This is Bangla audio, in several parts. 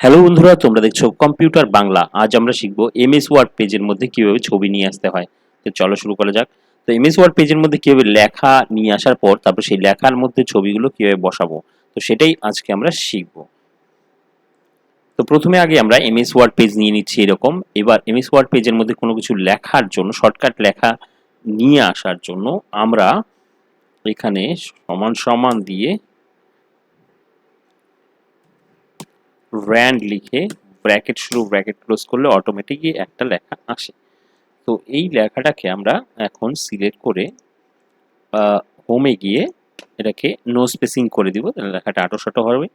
হ্যালো বন্ধুরা, তোমরা দেখছ কম্পিউটার বাংলা আজ আমরা শিখব এমএস ওয়ার্ড পেজের মধ্যে কীভাবে ছবি নিয়ে আসতে হয়। তো চলো শুরু করা যাক। তো এমএস ওয়ার্ড পেজের মধ্যে কীভাবে লেখা নিয়ে আসার পর তারপর সেই লেখার মধ্যে ছবিগুলো কীভাবে বসাবো, তো সেটাই আজকে আমরা শিখব। তো প্রথমে আগে আমরা এমএস ওয়ার্ড পেজ নিয়ে নিচ্ছি এরকম। এবার এমএস ওয়ার্ড পেজের মধ্যে কোনো কিছু লেখার জন্য শর্টকাট লেখা নিয়ে আসার জন্য আমরা এখানে সমান সমান দিয়ে র্যান্ড লিখে ব্র্যাকেট শুরু ব্র্যাকেট ক্লোজ করলে অটোমেটিকই একটা লেখা আসে। তো এই লেখাটাকে আমরা এখন সিলেক্ট করে হোমে গিয়ে এটাকে নো স্পেসিং করে দিব। তাহলে লেখাটা আটো সাটো হবে।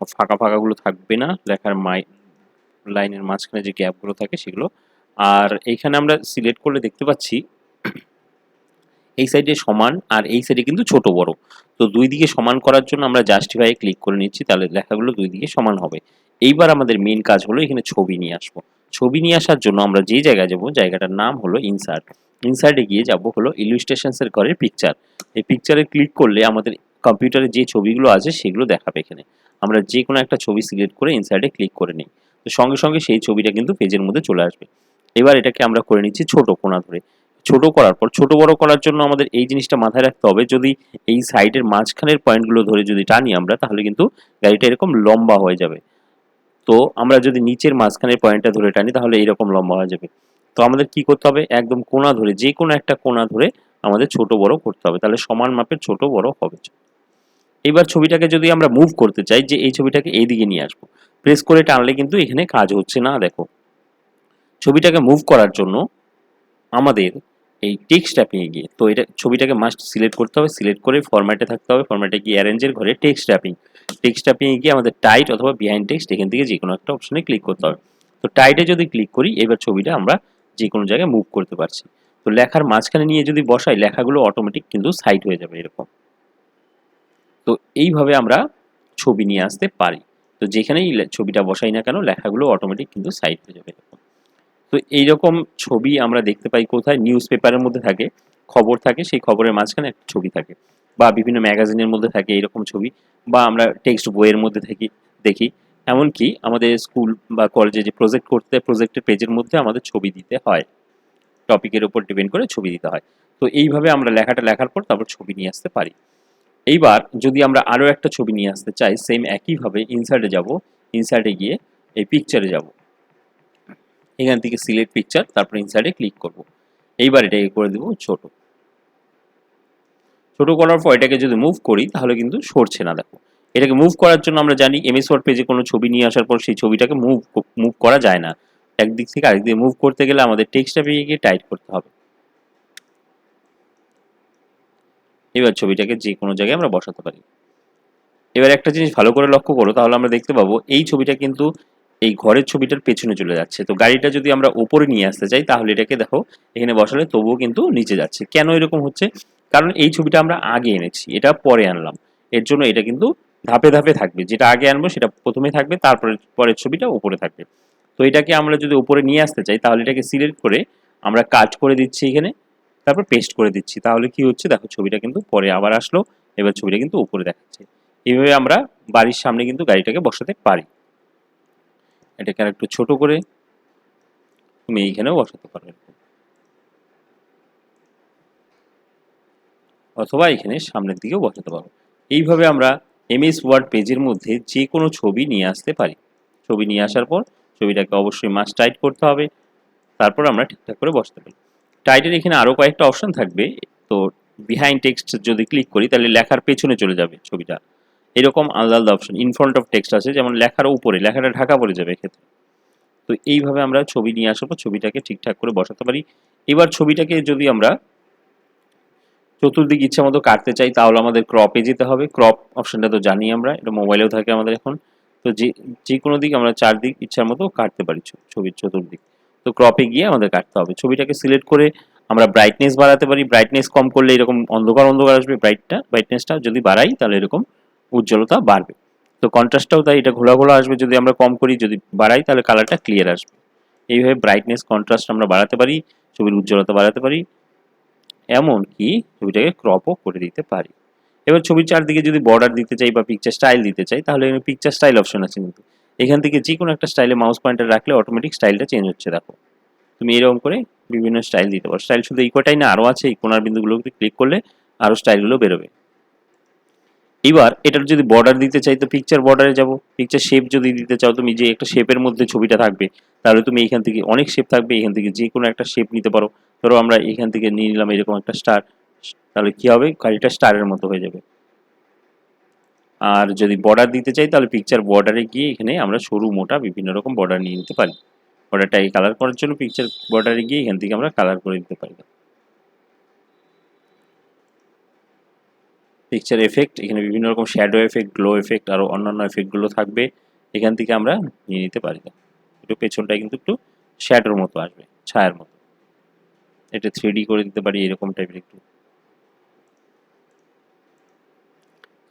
ফাঁকা ফাঁকাগুলো থাকবে না। লেখার মাই, লাইনের মাঝখানে যে গ্যাপগুলো থাকে সেগুলো। আর এইখানে আমরা সিলেক্ট করলে দেখতে পাচ্ছি এই সাইডে সমান আর এই সাইডে কিন্তু ছোট বড়। তো দুই দিকে সমান করার জন্য আমরা জাস্টিফাই ক্লিক করে নিচ্ছি, তাহলে লেখাগুলো দুই দিকে সমান হবে। এইবার আমাদের মেন কাজ হলো এখানে ছবি নিয়ে আসব। ছবি নিয়ে আসার জন্য আমরা যে জায়গায় যাব, জায়গাটার নাম হলো ইনসার্ট ইনসার্টে গিয়ে যাব হলো ইলুস্ট্রেশনসের ঘরের পিকচার এই পিকচারে ক্লিক করলে আমাদের কম্পিউটারে যে ছবিগুলো আছে, সেগুলো দেখাবে এখানে। আমরা যে কোনো একটা ছবি সিলেক্ট করে ইনসার্টে ক্লিক করে নিই। তো সঙ্গে সঙ্গে সেই ছবিটা কিন্তু পেজের মধ্যে চলে আসবে। এবার এটাকে আমরা করে নিচ্ছি ছোট কোণা ধরে। ছোট করার পর, ছোট বড় করার জন্য আমাদের এই জিনিসটা মাথায় রাখতে হবে। যদি এই সাইডের মাঝখানের পয়েন্টগুলো ধরে যদি টানি আমরা, তাহলে কিন্তু গাড়িটা এরকম লম্বা হয়ে যাবে। তো আমরা যদি নিচের মাঝখানের পয়েন্টটা ধরে টানি, তাহলে এইরকম লম্বা হয়ে যাবে। তো আমাদের কি করতে হবে? একদম কোনা ধরে, যে কোনো একটা কোণা ধরে আমাদের ছোট বড় করতে হবে। তাহলে সমান মাপের ছোট বড় হবে। এবার ছবিটাকে যদি আমরা মুভ করতে চাই, যে এই ছবিটাকে এই দিকে নিয়ে আসব। প্রেস করে টানলে কিন্তু এখানে কাজ হচ্ছে না, দেখো। ছবিটাকে মুভ করার জন্য আমাদের এই টেক্সট ট্যাপিংয়ে গিয়ে। তো এটা ছবিটাকে মাস্ট সিলেক্ট করতে হবে সিলেক্ট করে ফরম্যাটে থাকতে হবে ফরম্যাটে গিয়ে অ্যারেঞ্জের ঘরে টেক্সট ট্যাপিং টেক্সট ট্যাপিংয়ে গিয়ে আমাদের টাইট অথবা বিহাইন্ড টেক্সট এখান থেকে যে কোনো একটা অপশনে ক্লিক করতে হবে। তো টাইটে যদি ক্লিক করি, এবার ছবিটা আমরা যে কোনো জায়গায় মুভ করতে পারছি। তো লেখার মাঝখানে নিয়ে যদি বসাই, লেখাগুলো অটোমেটিক কিন্তু সাইড হয়ে যাবে এরকম। তো এইভাবে আমরা ছবি নিয়ে আসতে পারি। তো যেখানেই ছবিটা বসাই না কেন, লেখাগুলো অটোমেটিক কিন্তু সাইড হয়ে যাবে। তো এইরকম ছবি আমরা দেখতে পাই কোথায় নিউজ পেপারের মধ্যে থাকে, খবর থাকে, সেই খবরের মাঝখানে একটা ছবি থাকে বা বিভিন্ন ম্যাগাজিনের মধ্যে থাকে এরকম ছবি বা আমরা টেক্সট বইয়ের মধ্যে থাকি, দেখি। এমনকি আমাদের স্কুল বা কলেজে যে প্রজেক্ট করতে প্রজেক্টের পেজের মধ্যে আমাদের ছবি দিতে হয়। টপিকের উপর ডিপেন্ড করে ছবি দিতে হয়। তো এইভাবে আমরা লেখাটা লেখার পর তারপর ছবি নিয়ে আসতে পারি। এইবার যদি আমরা আরও একটা ছবি নিয়ে আসতে চাই সেম একইভাবে ইনসার্টে যাব ইনসার্টে গিয়ে এই পিকচারে যাব। এখান থেকে সিলেক্ট পিকচার তারপর ইনসার্টে ক্লিক করব। এইবার এটাকে করে দেবো ছোট। ছোট করার পর এটাকে যদি মুভ করি, তাহলে কিন্তু সরছে না, দেখো। এটাকে মুভ করার জন্য আমরা জানি এমএস ওয়ার্ড পেজে কোনো ছবি নিয়ে আসার পর সেই ছবিটাকে মুভ মুভ করা যায় না। একদিক থেকে আরেক দিকে মুভ করতে গেলে আমাদের টেক্সটটা পেয়ে গিয়ে টাইট করতে হবে। এবার ছবিটাকে যে কোনো জায়গায় আমরা বসাতে পারি। এবার একটা জিনিস ভালো করে লক্ষ্য করো, তাহলে আমরা দেখতে পাবো এই ছবিটা কিন্তু এই ঘরের ছবিটার পেছনে চলে যাচ্ছে। তো গাড়িটা যদি আমরা ওপরে নিয়ে আসতে চাই, তাহলে এটাকে দেখো, এখানে বসালে তবুও কিন্তু নিচে যাচ্ছে। কেন এরকম হচ্ছে? কারণ এই ছবিটা আমরা আগে এনেছি, এটা পরে আনলাম। এর জন্য এটা কিন্তু ধাপে ধাপে থাকবে। যেটা আগে আনব, সেটা প্রথমে থাকবে, তারপরে, পরের ছবিটা উপরে থাকবে। তো এটাকে আমরা যদি উপরে নিয়ে আসতে চাই, তাহলে এটাকে সিলেক্ট করে আমরা কাট করে দিচ্ছি এখানে, তারপর পেস্ট করে দিচ্ছি। তাহলে কি হচ্ছে? দেখো, ছবিটা কিন্তু পরে আবার আসলো, এবার ছবিটা কিন্তু উপরে দেখাচ্ছে। এইভাবে আমরা বাড়ির সামনে কিন্তু গাড়িটাকে বসাতে পারি। এটাকে আর একটু ছোট করে তুমি এইখানেও বসাতে পারবে। অথবা এখানে সামনের দিকেও বসাতে পারো। এইভাবে আমরা এমএস ওয়ার্ড পেজের মধ্যে যে কোনো ছবি নিয়ে আসতে পারি। ছবি নিয়ে আসার পর ছবিটাকে অবশ্যই মাস টাইট করতে হবে। তারপর আমরা ঠিকঠাক করে বসতে পারি। টাইটের এখানে আরও কয়েকটা অপশন থাকবে। তো বিহাইন্ড টেক্সট যদি ক্লিক করি তাহলে লেখার পেছনে চলে যাবে ছবিটা। এরকম আলাদা আলাদা option in front of text আছে, যেমন লেখার উপরে, লেখাটা ঢাকা পড়ে যাবে এক্ষেত্রে। তো এইভাবে আমরা ছবি নিয়ে আসার পর ছবিটাকে ঠিকঠাক করে বসাতে পারি। এবার ছবিটাকে যদি আমরা চতুর্দিক ইচ্ছা মতো কাটতে চাই, তাহলে আমাদের ক্রপে যেতে হবে। ক্রপ অপশনটা তো জানি আমরা, এটা মোবাইলেও থাকে আমাদের এখন। তো যে যে কোনো দিক আমরা চারদিক ইচ্ছার মতো কাটতে পারি ছবির চতুর্দিক। তো ক্রপে গিয়ে আমাদের কাটতে হবে। ছবিটাকে সিলেক্ট করে আমরা ব্রাইটনেস বাড়াতে পারি। ব্রাইটনেস কম করলে এরকম অন্ধকার অন্ধকার আসবে ব্রাইটটা ব্রাইটনেসটা যদি বাড়াই, তাহলে এরকম উজ্জ্বলতা বাড়বে। তো কন্ট্রাস্টটাও তাই, এটা ঘোলা ঘোলা আসবে, যদি আমরা কম করি, যদি বাড়াই, তাহলে কালারটা ক্লিয়ার আসবে। এইভাবে ব্রাইটনেস কন্ট্রাস্ট আমরা বাড়াতে পারি, ছবির উজ্জ্বলতা বাড়াতে পারি, এমনকি ছবিটাকে ক্রপও করে দিতে পারি। এবার ছবির চারদিকে যদি বর্ডার দিতে চাই বা পিকচার স্টাইল দিতে চাই, তাহলে এখানে পিকচার স্টাইল অপশন আছে কিন্তু। এখান থেকে যে কোনো একটা স্টাইলে মাউস পয়েন্টার রাখলে অটোমেটিক স্টাইলটা চেঞ্জ হচ্ছে, দেখো। তুমি এরকম করে বিভিন্ন স্টাইল দিতে পারো। স্টাইল শুধু এই কটাই না আরও আছে, এই কোনার বিন্দুগুলোতে ক্লিক করলে আরও স্টাইলগুলো বেরোবে। এবার এটার যদি বর্ডার দিতে চাই, তো পিকচার বর্ডারে যাব। পিকচার শেপ যদি দিতে চাও, তুমি যে একটা শেপের মধ্যে ছবিটা থাকবে, তাহলে তুমি এখান থেকে অনেক শেপ থাকবে, এখান থেকে যে কোনো একটা শেপ নিতে পারো। ধরো আমরা এখান থেকে নিয়ে নিলাম এরকম একটা স্টার তাহলে কি হবে? গাড়িটা স্টারের মতো হয়ে যাবে। আর যদি বর্ডার দিতে চাই, তাহলে পিকচার বর্ডারে গিয়ে এখানে আমরা সরু মোটা বিভিন্ন রকম বর্ডার নিয়ে নিতে পারি। বর্ডারটাকে কালার করার জন্য পিকচার বর্ডারে গিয়ে এখান থেকে আমরা কালার করে দিতে পারি। পিকচার এফেক্ট এখানে বিভিন্ন রকম শ্যাডো এফেক্ট গ্লো এফেক্ট আরও অন্যান্য এফেক্টগুলো থাকবে, এখান থেকে আমরা নিয়ে নিতে পারি। একটু পেছনটা কিন্তু একটু শ্যাডোর মতো আসবে, ছায়ার মতো। এটা থ্রি করে দিতে পারি, এরকম টাইপের একটু।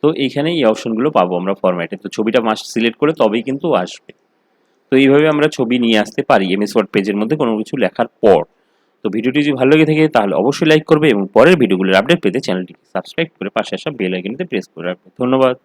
তো এইখানে এই অপশনগুলো পাবো আমরা ফরম্যাটে তো ছবিটা মাস্ট সিলেক্ট করে তবেই কিন্তু আসবে। তো এইভাবে আমরা ছবি নিয়ে আসতে পারি এমএস ওয়ার্ড পেজের মধ্যে কোনো কিছু লেখার পর। তো ভিডিওটি যদি ভালো লেগে থাকে, তাহলে অবশ্যই লাইক করবে এবং পরের ভিডিওগুলোর আপডেট পেতে চ্যানেলটি সাবস্ক্রাইব করে পাশে আসা বেল আইকনটিতে প্রেস করে রাখবে। ধন্যবাদ।